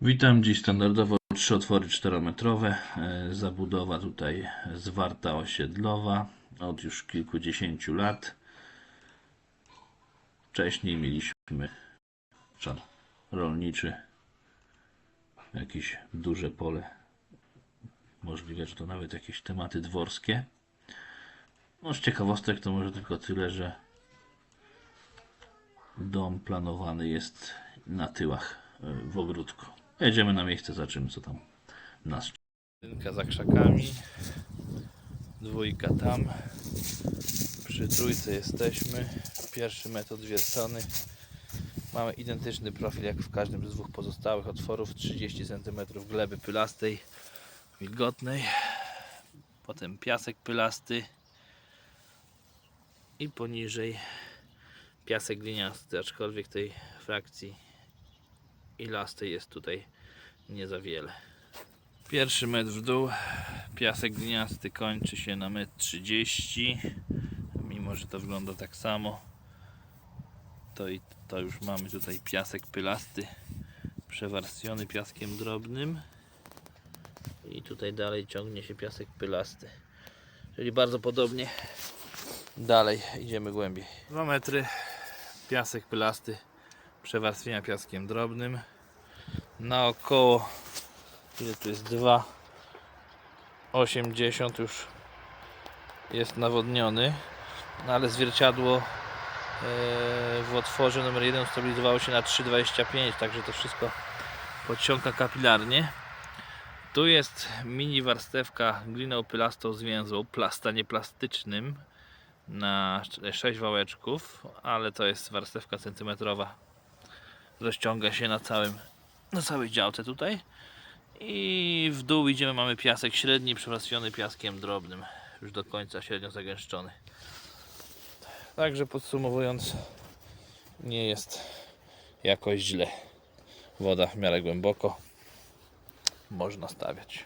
Witam dziś standardowo trzy otwory 4-metrowe. E, Zabudowa tutaj zwarta osiedlowa od już kilkudziesięciu lat. Wcześniej mieliśmy obszar rolniczy, jakieś duże pole. Możliwe, że to nawet jakieś tematy dworskie. No z ciekawostek to może tylko tyle, że dom planowany jest na tyłach e, w ogródku. Jedziemy na miejsce, zobaczymy co tam nas Jedynka za krzakami, dwójka tam. Przy trójce jesteśmy. Pierwszy metod wiercony. Mamy identyczny profil jak w każdym z dwóch pozostałych otworów. 30 cm gleby pylastej, wilgotnej. Potem piasek pylasty. I poniżej piasek gliniasty, aczkolwiek tej frakcji ilastej jest tutaj nie za wiele. Pierwszy metr w dół, piasek gliniasty kończy się na metr 30 mimo że to wygląda tak samo to i to już mamy tutaj piasek pylasty przewarstwiony piaskiem drobnym. I tutaj dalej ciągnie się piasek pylasty. Czyli bardzo podobnie. Dalej idziemy głębiej. 2 metry piasek pylasty przewarstwienia piaskiem drobnym. Naokoło ile tu jest? 2 80 już jest nawodniony. No ale zwierciadło e, w otworze numer 1 stabilizowało się na 3,25 także to wszystko podciąga kapilarnie. Tu jest mini warstewka gliną pylastą zwięzłą plasta nieplastycznym na 6 wałeczków ale to jest warstewka centymetrowa rozciąga się na całym na całej działce tutaj. I w dół idziemy, mamy piasek średni przewarstwiony piaskiem drobnym już do końca średnio zagęszczony. Także podsumowując nie jest jakoś źle. Woda w miarę głęboko można stawiać